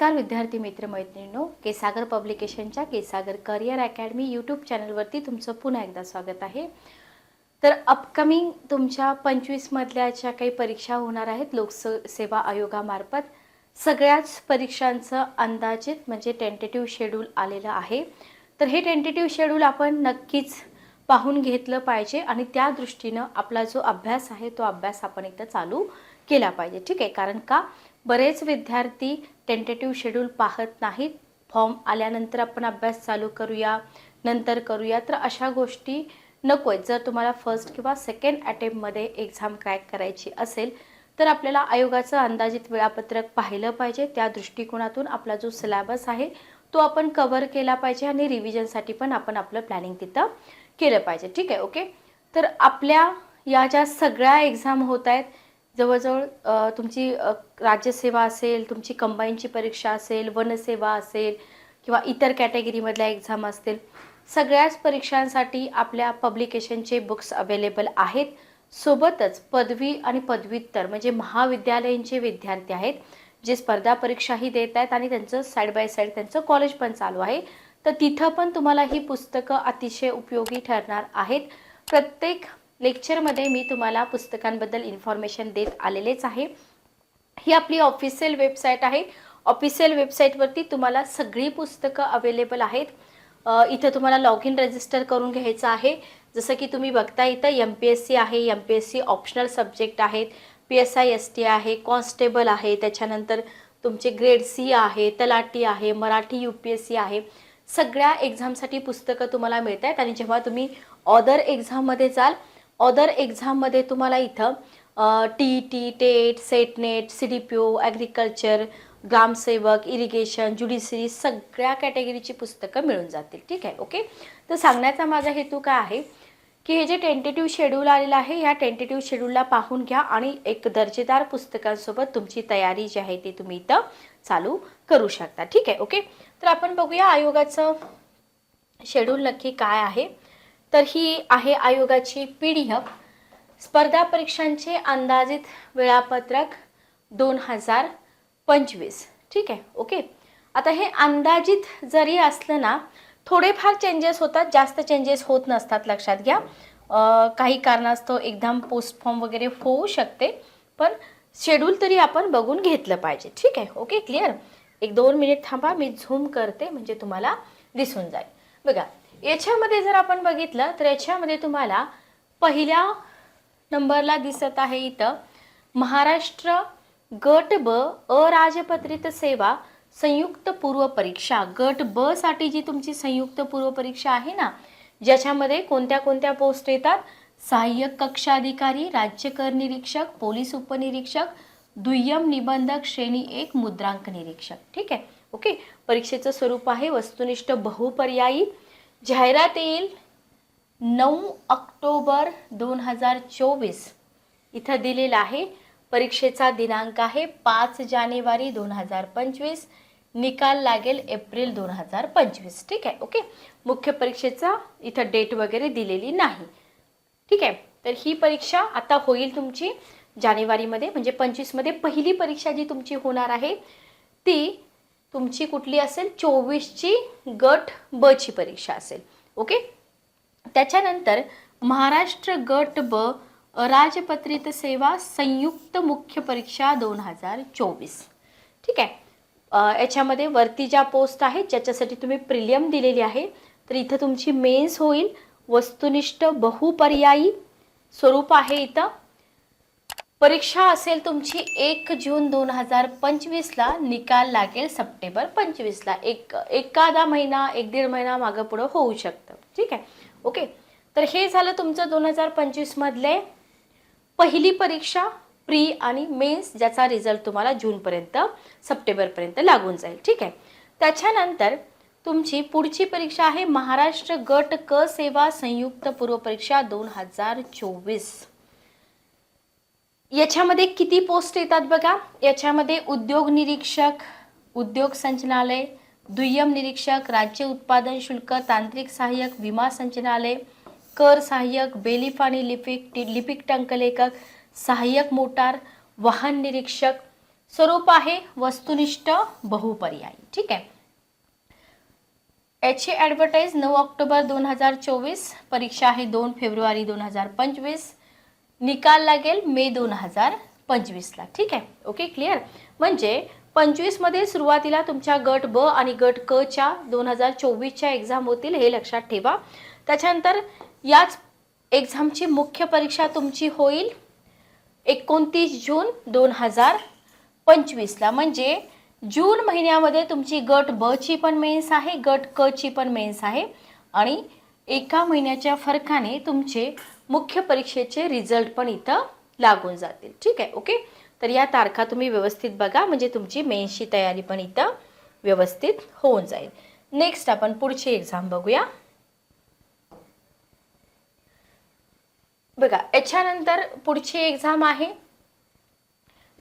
नमस्कार विद्यार्थी मित्र मैत्रिणींनो केसागर पब्लिकेशनच्या केसागर करिअर अकॅडमी यूट्यूब चॅनलवरती तुमचं पुन्हा एकदा स्वागत आहे. तर अपकमिंग तुमच्या पंचवीसमधल्या ज्या काही परीक्षा होणार आहेत लोकस सेवा आयोगामार्फत. सगळ्याच परीक्षांचं अंदाजित म्हणजे टेंटेटिव्ह शेड्यूल आलेलं आहे. तर हे टेंटेटिव्ह शेड्यूल आपण नक्कीच पाहून घेतलं पाहिजे आणि त्या दृष्टीनं आपला जो अभ्यास आहे तो अभ्यास आपण एकदा चालू केला पाहिजे. ठीक आहे? कारण का? बरेच विद्यार्थी टेंटेटिव्ह शेड्यूल पाहत नाहीत. फॉर्म आल्यानंतर आपण अभ्यास चालू करूया नंतर करूया. तर अशा गोष्टी नको आहेत. जर तुम्हाला फर्स्ट किंवा सेकंड अटेम्प्टमध्ये एक्झाम क्रॅक करायची असेल तर आपल्याला आयोगाचं अंदाजित वेळापत्रक पाहिलं पाहिजे. त्या दृष्टिकोनातून आपला जो सिलॅबस आहे तो आपण कवर केला पाहिजे आणि रिव्हिजनसाठी पण आपण आपलं प्लॅनिंग तिथं केलं पाहिजे. ठीक आहे ओके तर आपल्या या ज्या सगळ्या एक्झाम होत आहेत जवळजवळ तुमची राज्यसेवा असेल तुमची कंबाईनची परीक्षा असेल वनसेवा असेल किंवा इतर कॅटेगरीमधल्या एक्झाम असतील सगळ्याच परीक्षांसाठी आपल्या पब्लिकेशनचे बुक्स अवेलेबल आहेत. सोबतच पदवी आणि पदव्युत्तर म्हणजे महाविद्यालयीनचे विद्यार्थी आहेत जे स्पर्धा परीक्षाही देत आहेत आणि त्यांचं साईड बाय साईड त्यांचं कॉलेज पण चालू आहे. तर तिथं पण तुम्हाला ही पुस्तकं अतिशय उपयोगी ठरणार आहेत. प्रत्येक लेक्चरमध्ये मी तुम्हाला पुस्तकांबद्दल इन्फॉर्मेशन देत आलेलेच आहे. ही आपली ऑफिशियल वेबसाईट आहे. ऑफिशियल वेबसाईटवरती तुम्हाला सगळी पुस्तकं अवेलेबल आहेत. इथं तुम्हाला लॉग इन रजिस्टर करून घ्यायचं आहे. जसं की तुम्ही बघता इथं एम पी एस सी आहे. M P S C optional subject आहेत. P S I S T आहे कॉन्स्टेबल आहे. त्याच्यानंतर तुमचे ग्रेड सी आहे तलाटी आहे Marathi U P S C आहे. सगळ्या एक्झामसाठी पुस्तकं तुम्हाला मिळत आहेत आणि जेव्हा तुम्ही ऑदर एक्झाममध्ये जाल ऑदर एक्झाममध्ये तुम्हाला इथं T T TET SET NET C D P O agriculture ग्रामसेवक इरिगेशन ज्युडिशरी सगळ्या कॅटेगरीची पुस्तकं मिळून जातील. ठीक आहे ओके तर सांगण्याचा माझा हेतू काय आहे? की हे जे टेंटेटिव्ह शेड्यूल आलेलं आहे ह्या टेंटेटिव्ह शेड्यूलला पाहून घ्या आणि एक दर्जेदार पुस्तकांसोबत तुमची तयारी जी आहे ती तुम्ही इथं चालू करू शकता. ठीक आहे ओके तर आपण बघूया आयोगाचं शेड्यूल नक्की काय आहे. तर ही आहे आयोगाची पी डी एफ. स्पर्धा परीक्षांचे अंदाजित वेळापत्रक दोन हजार पंचवीस. ठीक आहे? ओके? आता हे अंदाजित जरी असलं ना थोडेफार चेंजेस होतात जास्त चेंजेस होत नसतात लक्षात घ्या. काही कारणास्तव एकदम पोस्टफॉर्म वगैरे होऊ शकते पण शेड्यूल तरी आपण बघून घेतलं पाहिजे. ठीक आहे? ओके? क्लिअर एक दोन मिनिट थांबा मी झूम करते म्हणजे तुम्हाला दिसून जाईल. बघा याच्यामध्ये जर आपण बघितलं तर याच्यामध्ये तुम्हाला पहिल्या नंबरला दिसत आहे इथं महाराष्ट्र गट ब अराजपत्रित सेवा संयुक्त पूर्व परीक्षा. गट ब साठी जी तुमची संयुक्त पूर्व परीक्षा आहे ना ज्याच्यामध्ये कोणत्या कोणत्या पोस्ट येतात? सहाय्यक कक्षाधिकारी राज्य कर निरीक्षक पोलीस उपनिरीक्षक दुय्यम निबंधक श्रेणी एक मुद्रांक निरीक्षक. ठीक आहे? ओके? परीक्षेचं स्वरूप आहे वस्तुनिष्ठ बहुपर्यायी. जाहिरात येईल नऊ ऑक्टोबर दोन हजार चोवीस इथं दिलेलं आहे. परीक्षेचा दिनांक आहे पाच जानेवारी दोन हजार पंचवीस. निकाल लागेल एप्रिल दोन हजार पंचवीस. ठीक आहे? ओके? मुख्य परीक्षेचा इथं डेट वगैरे दिलेली नाही. ठीक आहे? तर ही परीक्षा आता होईल तुमची जानेवारीमध्ये म्हणजे पंचवीसमध्ये पहिली परीक्षा जी तुमची होणार आहे ती तुमची कुठली असेल? चोवीसची गट ब ची परीक्षा असेल. ओके? त्याच्यानंतर महाराष्ट्र गट ब राजपत्रित सेवा संयुक्त मुख्य परीक्षा दोन हजार चोवीस. ठीक आहे? याच्यामध्ये वरती ज्या पोस्ट आहेत ज्याच्यासाठी तुम्ही प्रिलियम दिलेली आहे तर इथं तुमची मेन्स होईल. वस्तुनिष्ठ बहुपर्यायी स्वरूप आहे इथं. परीक्षा असेल तुमची एक जून दोन हजार पंचवीसला निकाल लागेल सप्टेंबर पंचवीसला. एक एखादा महिना एक दीड महिना मागं पुढं होऊ शकतं. ठीक आहे? ओके? तर हे झालं तुमचं दोन हजार पंचवीसमधले पहिली परीक्षा प्री आणि मेन्स ज्याचा रिझल्ट तुम्हाला जूनपर्यंत सप्टेंबरपर्यंत लागून जाईल. ठीक आहे? त्याच्यानंतर तुमची पुढची परीक्षा आहे महाराष्ट्र गट क सेवा संयुक्त पूर्व परीक्षा दोन हजार चोवीस. याच्यामध्ये किती पोस्ट येतात बघा? याच्यामध्ये उद्योग निरीक्षक उद्योग संचालनालय दुय्यम निरीक्षक राज्य उत्पादन शुल्क तांत्रिक सहाय्यक विमा संचालनालय कर सहाय्यक बेलिफ आणि लिपिक लिपिक टंकलेखक सहाय्यक मोटार वाहन निरीक्षक स्वरूप आहे वस्तुनिष्ठ बहुपर्यायी. ठीक आहे? याची ॲडव्हर्टाईज नऊ ऑक्टोबर दोन हजार चोवीस परीक्षा आहे दोन फेब्रुवारी दोन हजार पंचवीस. निकाल लागेल मे दोन हजार पंचवीसला. ठीक आहे? ओके क्लिअर म्हणजे पंचवीसमध्ये सुरुवातीला तुमच्या गट ब आणि गट क च्या दोन हजार चोवीसच्या एक्झाम होतील हे लक्षात ठेवा. त्याच्यानंतर याच एक्झामची मुख्य परीक्षा तुमची होईल एकोणतीस जून दोन हजार पंचवीसला. म्हणजे जून महिन्यामध्ये तुमची गट ब ची पण मेन्स आहे गट क ची पण मेन्स आहे आणि एका महिन्याच्या फरकाने तुमचे मुख्य परीक्षेचे रिझल्ट पण इथं लागून जातील. ठीक आहे? ओके तर या तारखा तुम्ही व्यवस्थित बघा. म्हणजे तुमची मेन्सची तयारी पण इथं व्यवस्थित होऊन जाईल. नेक्स्ट आपण पुढची एक्झाम बघूया. बघा याच्यानंतर पुढची एक्झाम आहे.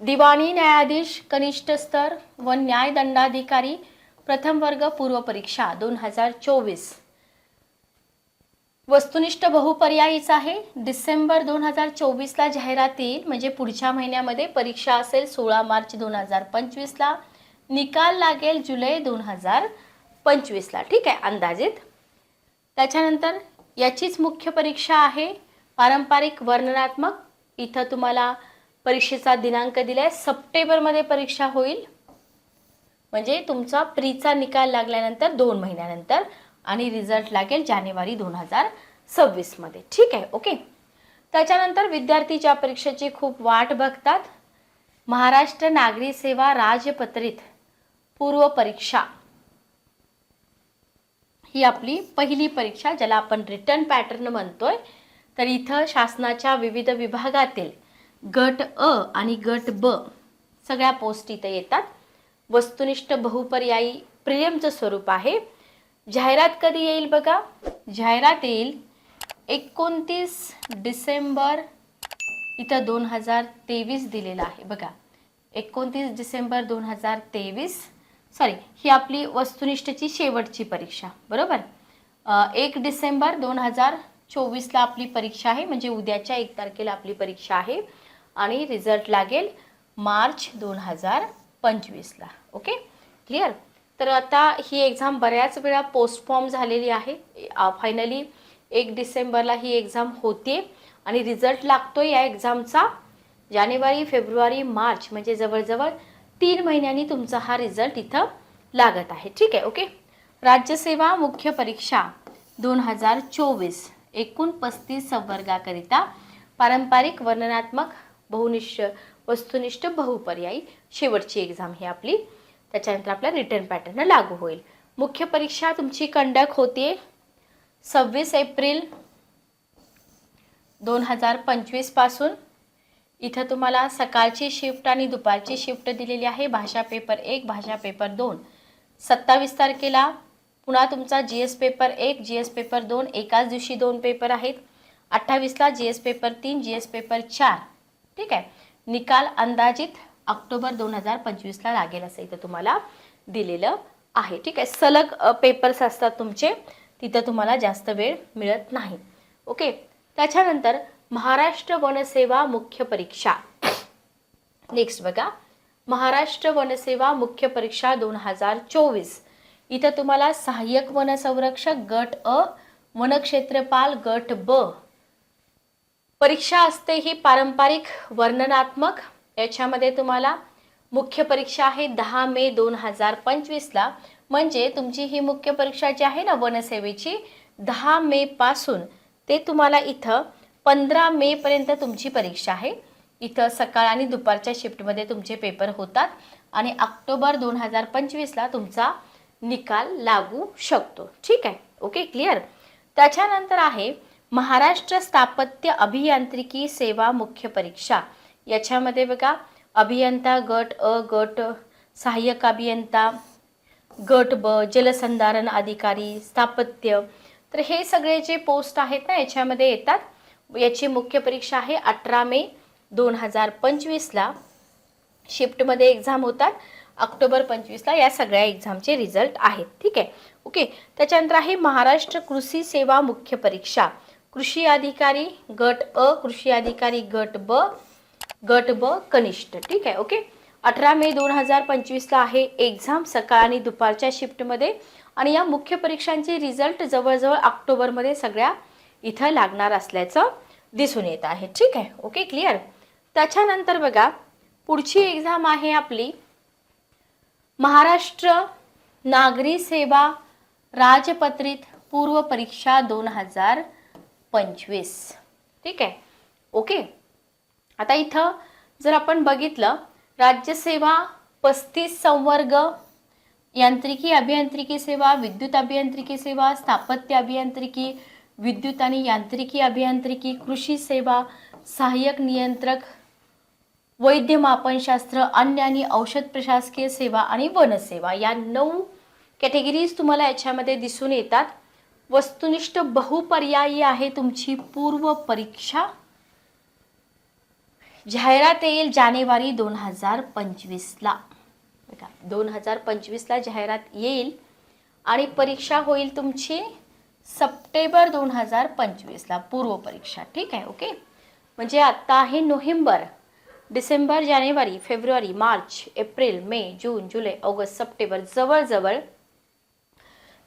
दिवाणी न्यायाधीश कनिष्ठ स्तर व न्यायदंडाधिकारी प्रथम वर्ग पूर्व परीक्षा दोन हजार चोवीस. वस्तुनिष्ठ बहुपर्यायीच आहे. डिसेंबर दोन हजार चोवीसला जाहिरातील म्हणजे पुढच्या महिन्यामध्ये परीक्षा असेल सोळा मार्च दोन हजार पंचवीसला. निकाल लागेल जुलै दोन हजार पंचवीसला. ठीक आहे अंदाजित. त्याच्यानंतर याचीच मुख्य परीक्षा आहे. पारंपरिक वर्णनात्मक. इथं तुम्हाला परीक्षेचा दिनांक दिला आहे सप्टेंबरमध्ये परीक्षा होईल. म्हणजे तुमचा प्रीचा निकाल लागल्यानंतर दोन महिन्यानंतर. आणि रिझल्ट लागेल जानेवारी दोन हजार सव्वीसमध्ये ठीक आहे ओके त्याच्यानंतर विद्यार्थी ज्या परीक्षेची खूप वाट बघतात. महाराष्ट्र नागरी सेवा राजपत्रित पूर्व परीक्षा. ही आपली पहिली परीक्षा ज्याला आपण रिटर्न पॅटर्न म्हणतोय. तर इथं शासनाच्या विविध विभागातील गट अ आणि गट ब सगळ्या पोस्ट इथं येतात. वस्तुनिष्ठ बहुपर्यायी प्रियमचं स्वरूप आहे. जाहिरात कधी येईल बघा? जाहिरात येईल एकोणतीस डिसेंबर इथं दोन हजार तेवीस दिलेलं आहे. बघा एकोणतीस डिसेंबर दोन हजार तेवीस सॉरी ही आपली वस्तुनिष्ठची शेवटची परीक्षा बरोबर? एक डिसेंबर दोन हजार चोवीसला आपली परीक्षा आहे म्हणजे उद्याच्या एक तारखेला आपली परीक्षा आहे आणि रिझल्ट लागेल मार्च दोन हजार पंचवीसला. ओके क्लिअर तर आता ही एक्झाम बऱ्याच वेळा पोस्टफॉर्म झालेली आहे. फायनली एक डिसेंबरला ही एक्झाम होते आणि रिझल्ट लागतो या एक्झामचा जानेवारी फेब्रुवारी मार्च म्हणजे जवळजवळ तीन महिन्यांनी तुमचा हा रिझल्ट इथं लागत आहे. ठीक आहे ओके राज्यसेवा मुख्य परीक्षा दोन हजार चोवीस. एकूण पस्तीस संवर्गाकरिता पारंपरिक वर्णनात्मक बहुनिष्ठ वस्तुनिष्ठ बहुपर्यायी शेवटची एक्झाम ही आपली त्याच्यानंतर आपला रिटर्न पॅटर्न लागू होईल. मुख्य परीक्षा तुमची कंडक्ट होते सव्वीस एप्रिल दोन हजार पंचवीसपासून इथं तुम्हाला सकाळची शिफ्ट आणि दुपारची शिफ्ट दिलेली आहे. भाषा पेपर एक भाषा पेपर दोन. सत्तावीस तारखेला पुन्हा तुमचा जी एस पेपर एक जी एस पेपर दोन. एकाच दिवशी दोन पेपर आहेत. अठ्ठावीसला जी एस पेपर तीन जी एस पेपर चार. ठीक आहे? निकाल अंदाजित ऑक्टोबर दोन हजार पंचवीसला लागेल असं इथं तुम्हाला दिलेलं आहे. ठीक आहे? सलग पेपर्स असतात तुमचे तिथं तुम्हाला जास्त वेळ मिळत नाही. ओके? त्याच्यानंतर महाराष्ट्र वनसेवा मुख्य परीक्षा. नेक्स्ट बघा. महाराष्ट्र वनसेवा मुख्य परीक्षा दोन हजार चोवीस. इथं तुम्हाला सहाय्यक वनसंरक्षक गट अ वनक्षेत्रपाल गट ब. परीक्षा असते ही पारंपरिक वर्णनात्मक याच्यामध्ये तुम्हाला मुख्य परीक्षा आहे दहा मे दोन हजार पंचवीसला. म्हणजे तुमची ही मुख्य परीक्षा जी आहे ना वनसेवेची दहा मे पासून ते तुम्हाला इथं पंधरा मेपर्यंत तुमची परीक्षा आहे. इथं सकाळ आणि दुपारच्या शिफ्टमध्ये तुमचे पेपर होतात आणि ऑक्टोबर दोन हजार पंचवीसला तुमचा निकाल लागू शकतो. ठीक आहे? ओके? क्लिअर? त्याच्यानंतर आहे महाराष्ट्र स्थापत्य अभियांत्रिकी सेवा मुख्य परीक्षा. याच्यामध्ये बघा अभियंता गट अ गट सहाय्यक अभियंता गट ब जलसंधारण अधिकारी स्थापत्य. तर हे सगळे जे पोस्ट आहेत ना याच्यामध्ये येतात. याची मुख्य परीक्षा आहे अठरा मे दोन हजार पंचवीसला. शिफ्टमध्ये एक्झाम होतात. ऑक्टोबर पंचवीसला या सगळ्या एक्झामचे रिझल्ट आहेत. ठीक आहे? ओके. त्याच्यानंतर आहे महाराष्ट्र कृषी सेवा मुख्य परीक्षा. कृषी अधिकारी गट अ कृषी अधिकारी गट ब गट ब कनिष्ठ. ठीक आहे ओके? अठरा मे दोन हजार पंचवीसला आहे एक्झाम सकाळ आणि दुपारच्या शिफ्टमध्ये आणि या मुख्य परीक्षांचे रिझल्ट जवळजवळ ऑक्टोबरमध्ये सगळ्या इथं लागणार असल्याचं दिसून येत आहे. ठीक आहे ओके? क्लिअर त्याच्यानंतर बघा पुढची एक्झाम आहे आपली महाराष्ट्र नागरी सेवा राजपत्रित पूर्व परीक्षा दोन हजार पंचवीस. ठीक आहे ओके? आता इथं जर आपण बघितलं राज्यसेवा पस्तीस संवर्ग यांत्रिकी अभियांत्रिकी सेवा विद्युत अभियांत्रिकी सेवा स्थापत्य अभियांत्रिकी विद्युत आणि यांत्रिकी अभियांत्रिकी कृषी सेवा सहाय्यक नियंत्रक वैद्य मापनशास्त्र आणि औषध प्रशासकीय सेवा आणि वनसेवा या नऊ कॅटेगरीज तुम्हाला याच्यामध्ये दिसून येतात. वस्तुनिष्ठ बहुपर्यायी आहे तुमची पूर्व परीक्षा. जाहिरात येईल जानेवारी दोन हजार पंचवीसला. बघा दोन हजार पंचवीसला जाहिरात येईल आणि परीक्षा होईल तुमची सप्टेंबर दोन हजार पंचवीसला पूर्व परीक्षा. ठीक आहे ओके? म्हणजे आत्ता आहे नोव्हेंबर डिसेंबर जानेवारी फेब्रुवारी मार्च एप्रिल मे जून जुलै ऑगस्ट सप्टेंबर जवळजवळ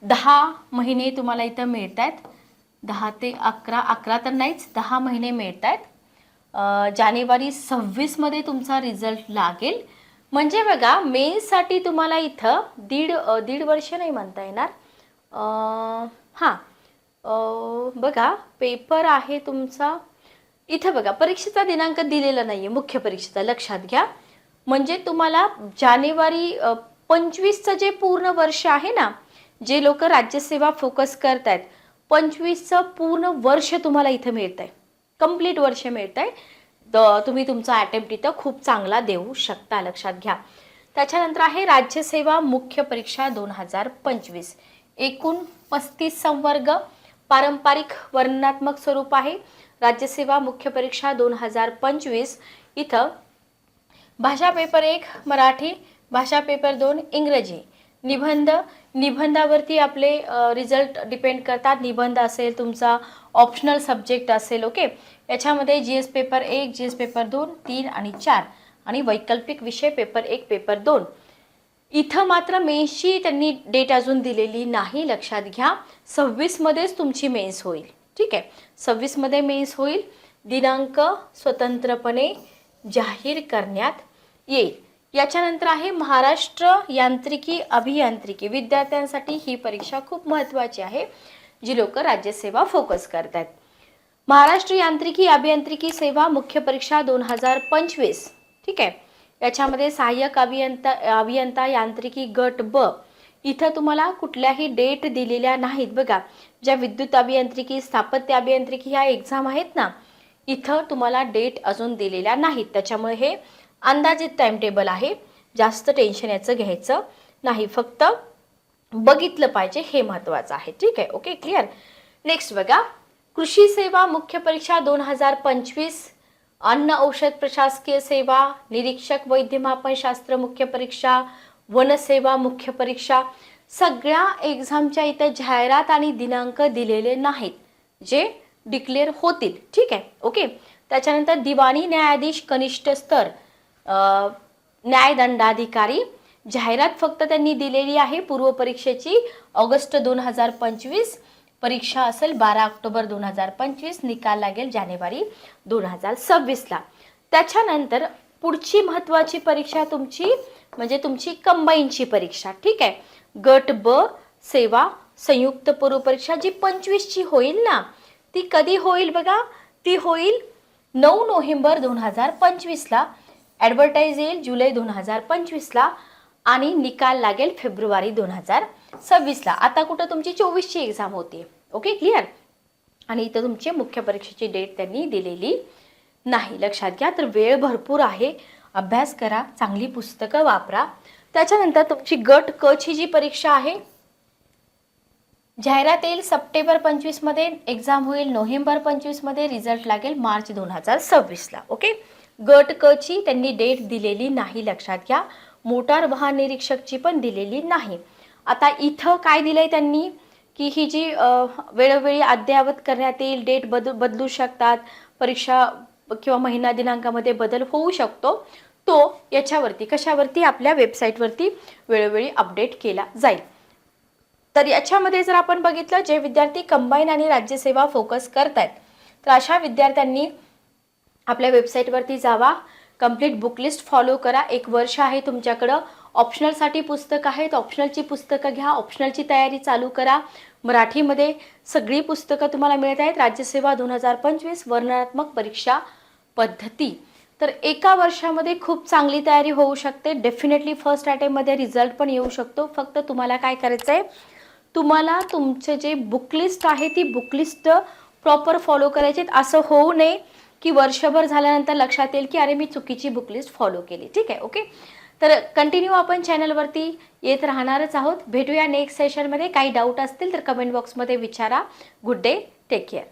दहा महिने तुम्हाला इथं मिळत आहेत दहा ते अकरा अकरा तर नाहीच दहा महिने मिळत आहेत जानेवारी सव्वीसमध्ये तुमचा रिझल्ट लागेल. म्हणजे बघा मेन्ससाठी तुम्हाला इथं दीड दीड वर्ष नाही म्हणता येणार. हां. बघा पेपर आहे तुमचा. इथं बघा परीक्षेचा दिनांक दिलेला नाही आहे मुख्य परीक्षेचा लक्षात घ्या. म्हणजे तुम्हाला जानेवारी पंचवीसचं जे पूर्ण वर्ष आहे ना जे लोक राज्यसेवा फोकस करत आहेत पंचवीसचं पूर्ण वर्ष तुम्हाला इथं मिळत आहे कंप्लीट वर्ष मिळत आहे तर तुम्ही तुमचा अटेम्प्ट इथं खूप चांगला देऊ शकता लक्षात घ्या. त्याच्यानंतर आहे राज्यसेवा मुख्य परीक्षा दोन हजार पंचवीस. एकूण पस्तीस संवर्ग पारंपरिक वर्णनात्मक स्वरूप आहे. राज्यसेवा मुख्य परीक्षा दोन हजार पंचवीस. इथं भाषा पेपर एक मराठी भाषा पेपर दोन इंग्रजी. निबंध निबंधावरती आपले रिझल्ट डिपेंड करतात. निबंध असेल तुमचा ऑप्शनल सब्जेक्ट असेल ओके याच्यामध्ये जी एस पेपर एक जी एस पेपर दोन तीन आणि चार. आणि वैकल्पिक विषय पेपर एक पेपर दोन. इथं मात्र मेन्सची त्यांनी डेट अजून दिलेली नाही लक्षात घ्या. सव्वीसमध्येच तुमची मेन्स होईल. ठीक आहे? सव्वीसमध्ये मेन्स होईल. दिनांक स्वतंत्रपणे जाहीर करण्यात येईल. याच्यानंतर आहे महाराष्ट्र यांत्रिकी अभियांत्रिकी. विद्यार्थ्यांसाठी ही परीक्षा खूप महत्त्वाची आहे जी लोक राज्यसेवा फोकस करत आहेत महाराष्ट्र यांत्रिकी अभियांत्रिकी सेवा मुख्य परीक्षा दोन हजार पंचवीस. ठीक आहे? याच्यामध्ये सहाय्यक अभियंता अभियंता यांत्रिकी गट ब इथं तुम्हाला कुठल्याही डेट दिलेल्या नाहीत. बघा ज्या विद्युत अभियांत्रिकी स्थापत्य अभियांत्रिकी ह्या एक्झाम आहेत ना इथं तुम्हाला डेट अजून दिलेल्या नाहीत. त्याच्यामुळे हे अंदाजित टाइम टेबल आहे. जास्त टेन्शन याचं घ्यायचं नाही. फक्त बघितलं पाहिजे हे महत्त्वाचं आहे. ठीक आहे? ओके क्लिअर नेक्स्ट बघा. कृषी सेवा मुख्य परीक्षा दोन हजार पंचवीस. अन्न औषध प्रशासकीय सेवा निरीक्षक वैद्यमापनशास्त्र मुख्य परीक्षा वनसेवा मुख्य परीक्षा. सगळ्या एक्झामच्या इथं जाहिरात आणि दिनांक दिलेले नाहीत जे डिक्लेअर होतील. ठीक आहे? ओके त्याच्यानंतर दिवाणी न्यायाधीश कनिष्ठ स्तर न्यायदंडाधिकारी जाहिरात फक्त त्यांनी दिलेली आहे. पूर्व परीक्षेची ऑगस्ट दोन हजार पंचवीस परीक्षा असेल बारा ऑक्टोबर दोन हजार पंचवीस निकाल लागेल जानेवारी दोन हजार सव्वीसला. त्याच्यानंतर पुढची महत्त्वाची परीक्षा तुमची म्हणजे तुमची कंबाईनची परीक्षा ठीक आहे? गट ब सेवा संयुक्त पूर्व परीक्षा जी पंचवीसची होईल ना ती कधी होईल बघा? ती होईल नऊ नोव्हेंबर दोन हजार पंचवीसला. ॲडव्हर्टाईज येईल जुलै दोन हजार पंचवीसला आणि निकाल लागेल फेब्रुवारी दोन हजार सव्वीसला. आता कुठं तुमची चोवीसची एक्झाम होती. ओके क्लिअर आणि इथं तुमची मुख्य परीक्षेची डेट त्यांनी दिलेली नाही. लक्षात घ्या तर वेळ भरपूर आहे. अभ्यास करा चांगली पुस्तकं वापरा. त्याच्यानंतर तुमची गट क ची जी परीक्षा आहे जाहिरात येईल सप्टेंबर पंचवीसमध्ये एक्झाम होईल नोव्हेंबर पंचवीसमध्ये रिझल्ट लागेल मार्च दोन हजार सव्वीसला. ओके गट क ची त्यांनी डेट दिलेली नाही लक्षात घ्या. मोटार वाहन निरीक्षकची पण दिलेली नाही. आता इथं काय दिलंय त्यांनी? की ही जी वेळोवेळी अद्ययावत करण्यात येईल डेट बद बदलू शकतात परीक्षा किंवा महिना दिनांकामध्ये बदल होऊ शकतो तो याच्यावरती कशावरती? आपल्या वेबसाईटवरती वेळोवेळी अपडेट केला जाईल. तर याच्यामध्ये जर आपण बघितलं जे विद्यार्थी कंबाईन आणि राज्यसेवा फोकस करत आहेत तर अशा विद्यार्थ्यांनी आपल्या वेबसाईटवरती जावा. कंप्लीट बुकलिस्ट फॉलो करा. एक वर्ष आहे तुमच्याकडं. ऑप्शनलसाठी पुस्तकं आहेत. ऑप्शनलची पुस्तकं घ्या. ऑप्शनलची तयारी चालू करा. मराठीमध्ये सगळी पुस्तकं तुम्हाला मिळत आहेत. राज्यसेवा दोन हजार पंचवीस वर्णनात्मक परीक्षा पद्धती. तर एका वर्षामध्ये खूप चांगली तयारी होऊ शकते. डेफिनेटली फर्स्ट अटेम्पमध्ये रिझल्ट पण येऊ शकतो. फक्त तुम्हाला काय करायचं आहे तुम्हाला तुमचे जे बुकलिस्ट आहे ती बुकलिस्ट प्रॉपर फॉलो करायची असं होऊ नये. की वर्षभर झाल्यानंतर लक्षात येईल की अरे मी चुकीची बुकलिस्ट फॉलो केली. ठीक आहे ओके तर कंटिन्यू आपण चॅनलवरती येत राहणारच आहोत. भेटूया नेक्स्ट सेशनमध्ये काही डाऊट असतील तर कमेंट बॉक्समध्ये विचारा. Good day take care